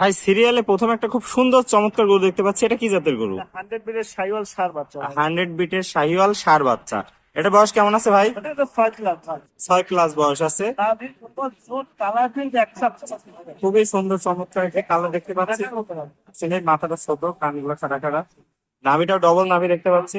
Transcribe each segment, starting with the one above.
ভাই সিরিয়ালে প্রথম একটা খুব সুন্দর চমৎকার গরু দেখতে পাচ্ছি। এটা কি জাতের গরু? হান্ড্রেড বিটের সাইওয়াল সার বাচ্চা হান্ড্রেড বিটের শাহিওয়াল সার বাচ্চা। এটা বয়স কেমন আছে ভাই? ছয় প্লাস বয়স আছে। খুবই সুন্দর চমৎকার একটা কালার দেখতে পাচ্ছি। আসলে মাথাটা ছোট কানগুলো খাড়া খাড়া। নাভিটাও ডবল নাভি দেখতে পাচ্ছি।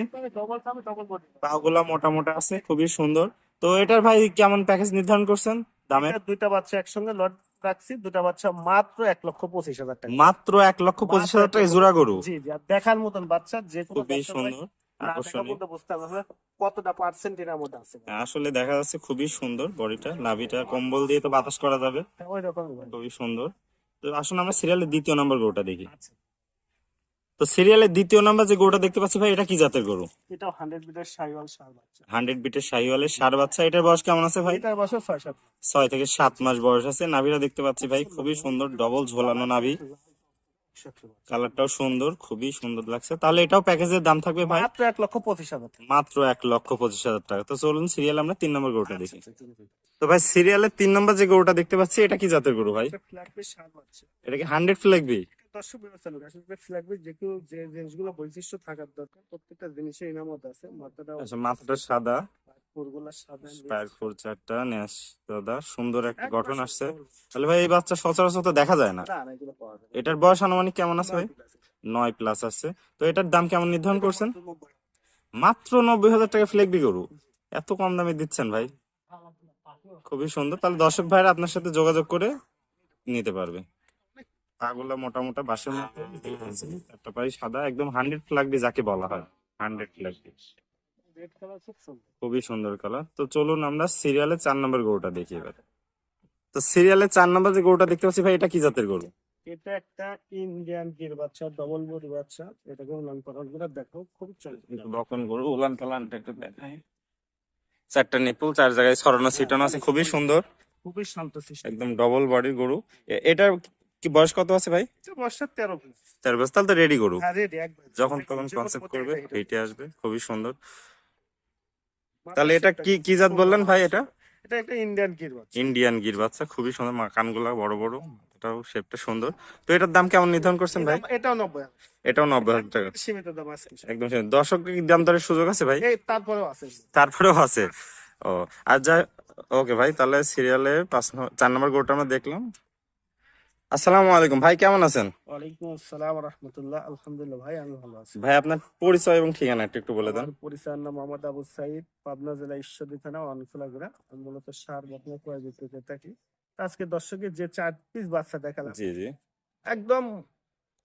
পাগুলা মোটা মোটা আছে খুবই সুন্দর। তো এটার ভাই কেমন প্যাকেজ নির্ধারণ করছেন? দামের? দুইটা বাচ্চা একসঙ্গে লট রাখছি দুটা বাচ্চা মাত্র এক লক্ষ পঁচিশ হাজার টাকা। মাত্র এক লক্ষ পঁচিশ হাজার টাকা জোড়া গরু? জি জি দেখার মতন বাচ্চা যে কোনো খুবই সুন্দর। কতটা পার্সেন্ট এর মধ্যে আছে। আসলে দেখা যাচ্ছে খুবই সুন্দর বডিটা নাভিটা কম্বল দিয়ে তো বাতাস করা যাবে। ওই রকমই ভাই। খুবই সুন্দর। তো আসুন আমরা সিরিয়ালের দ্বিতীয় নাম্বার গরুটা দেখি। আচ্ছা। তো সিরিয়ালের দ্বিতীয় নাম্বার যে গরুটা দেখতে পাচ্ছি ভাই এটা কি জাতের গরু? এটাও হান্ড্রেড বিটের সাইওয়াল সার বাচ্চা। হান্ড্রেড বিটের শাহিওয়ালের সার বাচ্চা। এটার বয়স কেমন আছে ভাই? এটার বয়স ছয় সাত ছয় থেকে সাত মাস বয়স আছে। নাভিটা দেখতে পাচ্ছি ভাই খুবই সুন্দর ডবল ঝোলানো নাভি। কালারটাও সুন্দর খুবই সুন্দর লাগছে। তাহলে এটাও প্যাকেজের দাম থাকবে ভাই? মাত্র এক লক্ষ পঁচিশ হাজার টাকা। মাত্র এক লক্ষ পঁচিশ হাজার টাকা। তো চলুন সিরিয়াল আমরা তিন নম্বর গরুটা দেখি। তো ভাই সিরিয়ালের তিন নম্বর যে গরুটা দেখতে পাচ্ছি এটা কি জাতের গরু ভাই? ফ্ল্যাগবি সার বাচ্চা। এটা কি হান্ড্রেড ফ্ল্যাগবি দর্শক বিবেচনা আসলে ফ্ল্যাগবি যে কেউ যে জিনিসগুলো বৈশিষ্ট্য থাকার দরকার প্রত্যেকটা জিনিসের ইনামত আছে। মাথাটা আচ্ছা মাথাটা সাদা। পুরগুলা সাদা সুন্দর একটা গঠন আসছে। তাহলে ভাই এই বাচ্চা সচরাচর তো দেখা যায় না। এটার বয়স আনুমানিক কেমন আছে ভাই? নয় প্লাস আছে। তো এটার দাম কেমন নির্ধারণ করছেন? মাত্র নব্বই। হাজার টাকা ফ্লেগবি গরু। এত কম দামে দিচ্ছেন ভাই। খুবই সুন্দর। তাহলে দর্শক ভাইরা আপনার সাথে যোগাযোগ করে নিতে পারবে। পাগুলা মোটা মোটা বাসের মতো একটা পাই সাদা একদম হান্ড্রেড ফ্ল্যাগবি যাকে বলা হয় হান্ড্রেড সুন্দর। খুবই সুন্দর কালার তো চলুন আমরা সিরিয়ালে চার নম্বর গরুটা দেখি এবার। তো সিরিয়ালে চার নম্বর যে গরুটা দেখতে পাচ্ছি ভাই এটা কি জাতের গরু? এটা একটা ইন্ডিয়ান গির বাচ্চা ডবল বডি বাচ্চা। এটাকে উলান পালান করে দেখো খুব চমৎকার। বকন গরু উলান পালানটা একটু দেখাই। চারটা নিপুল চার জায়গায় ছড়ানো ছিটানো আছে খুবই সুন্দর। খুবই শান্ত একদম ডবল বডির গরু। এ- এটার কি বয়স কত আছে ভাই? বর্ষার তেরো বয়স তাহলে তো রেডি গরু। হ্যাঁ যখন তখন কনসেপ্ট করবে হেঁটে আসবে খুবই সুন্দর। তাহলে এটা কি কি জাত বললেন ভাই এটা? এটা একটা ইন্ডিয়ান গির বাচ্চা। ইন্ডিয়ান গির বাচ্চা খুবই সুন্দর। কানগুলা বড় বড় এটাও শেপটা সুন্দর। তো এটার দাম কেমন নির্ধারণ করছেন ভাই? এটাও নব্বই এটাও নব্বই হাজার টাকা। সীমিত দাম আছে। একদম সুন্দর। দর্শক দাম দরের সুযোগ আছে ভাই? তারপরেও আছে। তারপরেও আছে। ও আর যা ওকে ভাই তাহলে সিরিয়ালে পাঁচ চার নম্বর গরুটা আমরা দেখলাম। আসসালামু আলাইকুম। ভাই কেমন আছেন? ওয়ালাইকুম আসসালাম রহমতুল্লাহ। আলহামদুলিল্লাহ ভাই আমি ভালো আছি। ভাই আপনার পরিচয় এবং ঠিকানা একটু একটু বলে দেন। পরিচয়ের নাম মোহাম্মদ আবু সাইদ পাবনা জেলা ঈশ্বরদী থানা অনখোলা আমি মূলত সার বকনা ক্রয় বিক্রি থাকি। আজকে দর্শকের যে চার পিস বাচ্চা দেখালাম জি জি। একদম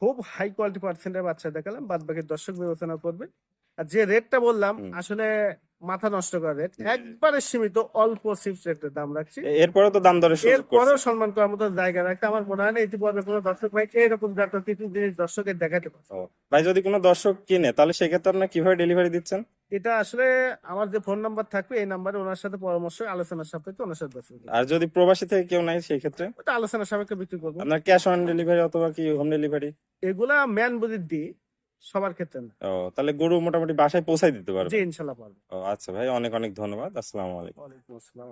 খুব হাই কোয়ালিটি পার্সেন্টের বাচ্চা দেখালাম। বাদ বাকি দর্শক বিবেচনা করবে। আর যে রেটটা বললাম আসলে মাথা নষ্ট করা রেট একবারে সীমিত অল্প সিফট রেটের দাম রাখছি। এ- এরপরেও তো দাম সুযোগ এরপরেও সম্মান করার মতো জায়গা রাখতে আমার মনে হয় না। ইতিপূর্বে কোনো দর্শক ভাই এরকম জাতীয় কিছু জিনিস দর্শকের দেখাতে পারে ভাই যদি কোনো দর্শক কিনে তাহলে সেক্ষেত্রে আপনার কীভাবে ডেলিভারি দিচ্ছেন? এটা আসলে আমার যে ফোন নাম্বার থাকবে এই নাম্বারে ওনার সাথে পরামর্শ আলোচনার সাপেক্ষে ওনার সাথে আর যদি প্রবাসী থেকে কেউ নাই সেই ক্ষেত্রে ওটা আলোচনার সাপেক্ষে বিক্রি করব। আপনার ক্যাশ অন ডেলিভারি অথবা কি হোম ডেলিভারি এগুলা ম্যান বুঝি দিই সবার ক্ষেত্রে না। ও তাহলে গরু মোটামুটি বাসায় পৌঁছাই দিতে পারবে। জি ইনশাল্লাহ পারবে। ও আচ্ছা ভাই অনেক অনেক ধন্যবাদ। আসসালামু আলাইকুম। ওয়ালাইকুম আসসালাম।